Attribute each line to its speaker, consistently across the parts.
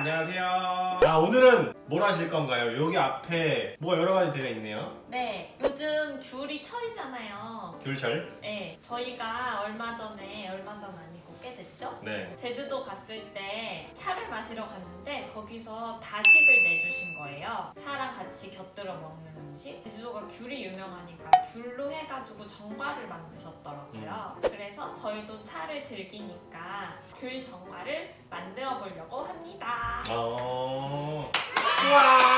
Speaker 1: 안녕하세요. 아 오늘은 뭘 하실 건가요? 여기 앞에 뭐가 여러 가지 되어 있네요.
Speaker 2: 네, 요즘 귤이 철이잖아요.
Speaker 1: 귤철.
Speaker 2: 네, 저희가 얼마 전에 얼마 전 아니고 꽤 됐죠?
Speaker 1: 네.
Speaker 2: 제주도 갔을 때 차를 마시러 갔는데 거기서 다식을 내주신 거예요. 차랑 같이 곁들여 먹는 음식. 제주도가 귤이 유명하니까 귤로 해가지고 정과를 만드셨더라고요. 그래서 저희도 차를 즐기니까 귤 정과를 만들어 보려고 합니다.
Speaker 1: 어. 우와.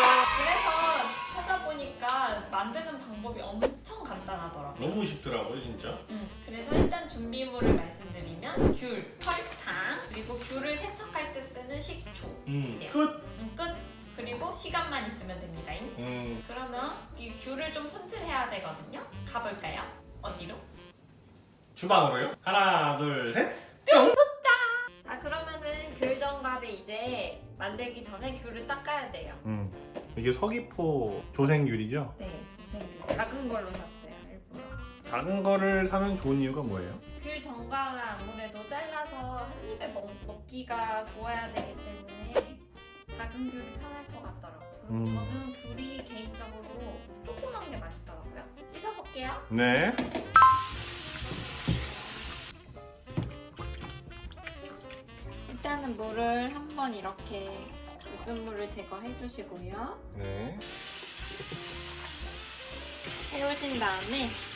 Speaker 1: 너무 쉽더라고요 진짜.
Speaker 2: 음, 그래서 일단 준비물을 말씀드리면 귤, 설탕, 그리고 귤을 세척할 때 쓰는 식초.
Speaker 1: 음.
Speaker 2: 네.
Speaker 1: 끝.
Speaker 2: 음, 끝. 그리고 시간만 있으면 됩니다.
Speaker 1: 음.
Speaker 2: 그러면 이 귤을 좀 손질해야 되거든요. 가볼까요? 어디로?
Speaker 1: 주방으로요? 하나 둘 셋.
Speaker 2: 아 그러면은 귤 정갈을 이제 만들기 전에 귤을 닦아야 돼요.
Speaker 1: 음. 이게 서귀포 조생귤이죠?
Speaker 2: 네, 우선 작은 걸로 샀어요.
Speaker 1: 작은 거를 사면 좋은 이유가 뭐예요?
Speaker 2: 귤 정과가 아무래도 잘라서 한 입에 먹, 먹기가 좋아야 되기 때문에 작은 귤이 편할 것 같더라고요. 그리고
Speaker 1: 음.
Speaker 2: 저는 귤이 개인적으로 조그만 게 맛있더라고요. 씻어볼게요.
Speaker 1: 네.
Speaker 2: 일단은 물을 한번 이렇게 무순물을 제거해 주시고요.
Speaker 1: 네.
Speaker 2: 해오신 다음에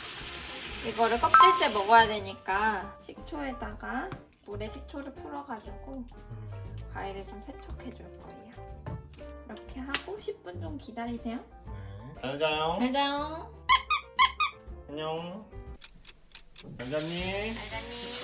Speaker 2: 이거를 껍질째 먹어야 되니까 식초에다가 물에 식초를 풀어가지고 과일을 좀 세척해 줄 거예요. 이렇게 하고 10분 좀 기다리세요.
Speaker 1: 네. 잘 자요.
Speaker 2: 알다요.
Speaker 1: 안녕. 원장님.
Speaker 2: 알다니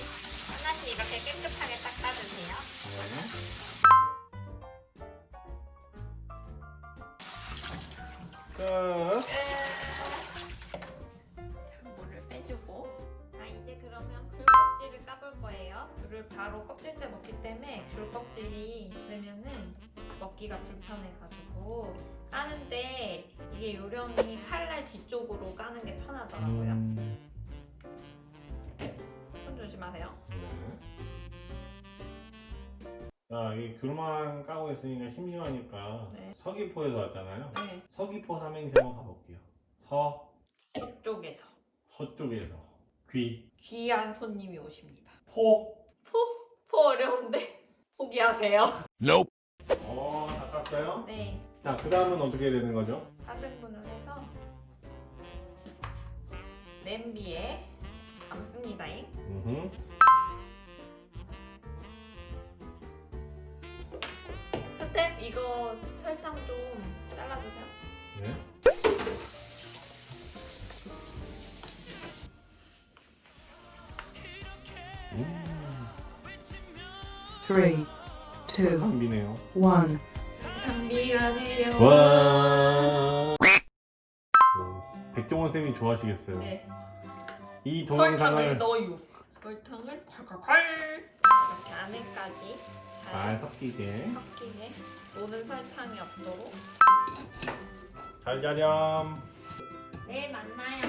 Speaker 2: 그러면 귤 껍질을 까볼 거예요. 귤을 바로 껍질째 먹기 때문에 귤 껍질이 있으면은 먹기가 불편해가지고 까는데 이게 요령이 칼날 뒤쪽으로 까는 게 편하더라고요.
Speaker 1: 음.
Speaker 2: 손 조심하세요.
Speaker 1: 네. 자, 이 귤만 까고 있으니까 심심하니까
Speaker 2: 네.
Speaker 1: 서귀포에서 왔잖아요.
Speaker 2: 네.
Speaker 1: 서귀포 삼행시 한번 가볼게요. 서,
Speaker 2: 서쪽에서
Speaker 1: 서쪽에서. 귀,
Speaker 2: 귀한 손님이 오십니다.
Speaker 1: 포.
Speaker 2: 포? 포 어려운데 포기하세요.
Speaker 1: 어, 다 깠어요?
Speaker 2: 네.
Speaker 1: 자, 그 다음은 어떻게 되는 거죠?
Speaker 2: 4등분을 해서 냄비에 담습니다.
Speaker 1: 음흠.
Speaker 2: 스텝 이거 설탕 좀 잘라주세요.
Speaker 1: 네. 음,
Speaker 3: Three, two,
Speaker 1: 장비네요.
Speaker 3: one.
Speaker 2: 장비가 내려.
Speaker 1: 와. 백종원 쌤이 좋아하시겠어요.
Speaker 2: 네.
Speaker 1: 이
Speaker 2: 설탕을
Speaker 1: 동영상을
Speaker 2: 넣어요. 설탕을 콸콸콸 이렇게 안에까지
Speaker 1: 잘
Speaker 2: 잘
Speaker 1: 섞이게.
Speaker 2: 섞이게 녹은 설탕이 없도록.
Speaker 1: 잘 자렴.
Speaker 2: 네 만나요.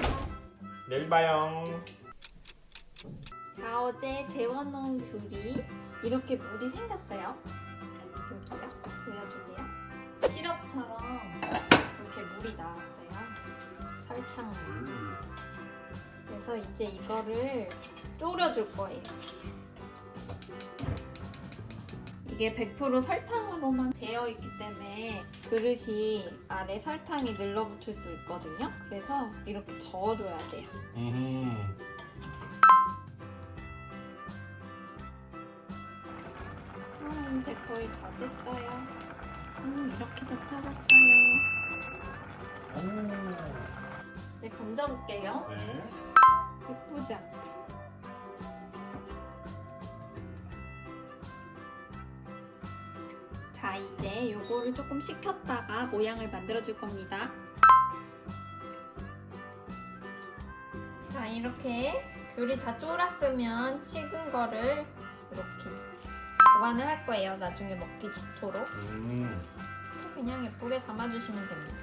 Speaker 1: 내일 봐요.
Speaker 2: 자 어제 재워놓은 귤이 이렇게 물이 생겼어요. 여기요? 보여주세요. 시럽처럼 이렇게 물이 나왔어요. 설탕물. 그래서 이제 이거를 졸여줄 거예요. 이게 100% 설탕으로만 되어 있기 때문에 그릇이 아래 설탕이 늘러붙을 수 있거든요. 그래서 이렇게 저어줘야 돼요.
Speaker 1: 음.
Speaker 2: 이제 거의 다 됐어요. 음, 이렇게 잡혀졌어요.
Speaker 1: 오.
Speaker 2: 이제 건져볼게요.
Speaker 1: 네.
Speaker 2: 예쁘지 않다. 자, 이제 요거를 조금 식혔다가 모양을 만들어 줄 겁니다. 자, 이렇게 귤이 다 쫄았으면 식은 거를 이렇게 보관을 할 거예요. 나중에 먹기 좋도록.
Speaker 1: 음.
Speaker 2: 그냥 예쁘게 담아주시면 됩니다.